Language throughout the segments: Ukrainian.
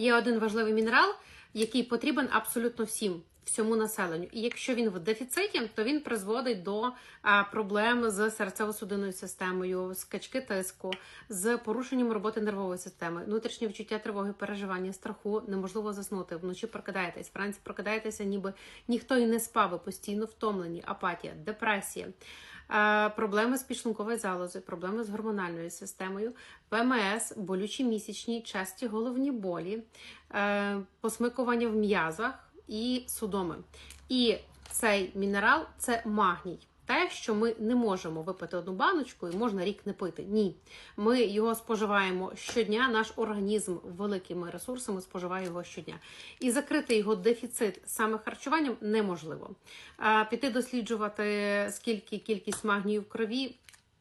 є один важливий мінерал, який потрібен абсолютно всім. Всьому населенню, і якщо він в дефіциті, то він призводить до проблем з серцево-судинною системою, скачки тиску, з порушенням роботи нервової системи, внутрішнє відчуття тривоги, переживання, страху, неможливо заснути. Вночі прокидаєтесь, вранці прокидаєтеся, ніби ніхто і не спав, постійно втомлені, апатія, депресія. Проблеми з підшлунковою залозою, проблеми з гормональною системою, ПМС, болючі місячні, часті головні болі, е, посмикування в м'язах і судоми. І цей мінерал це магній. Те, що ми не можемо випити одну баночку і можна рік не пити. Ні. Ми його споживаємо щодня, наш організм великими ресурсами споживає його щодня. І закрити його дефіцит саме харчуванням неможливо. Піти досліджувати, скільки кількість магнію в крові.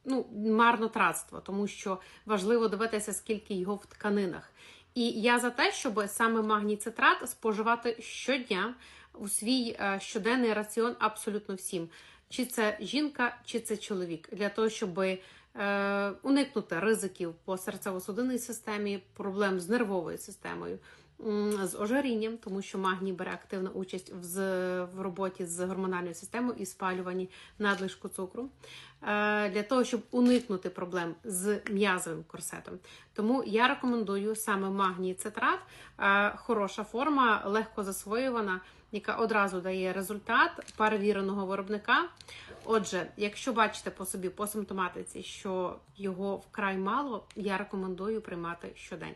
Ну, марнотратство, тому що важливо дивитися, скільки його в тканинах. І я за те, щоб саме магній цитрат споживати щодня у свій е, щоденний раціон абсолютно всім. Чи це жінка, чи це чоловік, для того, щоб е, уникнути ризиків по серцево-судинній системі, проблем з нервовою системою, з ожирінням, тому що магній бере активну участь в, в роботі з гормональною системою і спалюванні надлишку цукру, е, для того, щоб уникнути проблем з м'язовим корсетом. Тому я рекомендую саме магній цитрат, е, хороша форма, легко засвоювана, яка одразу дає результат перевіреного виробника. Отже, якщо бачите по собі по симптоматиці, що його вкрай мало, я рекомендую приймати щодень.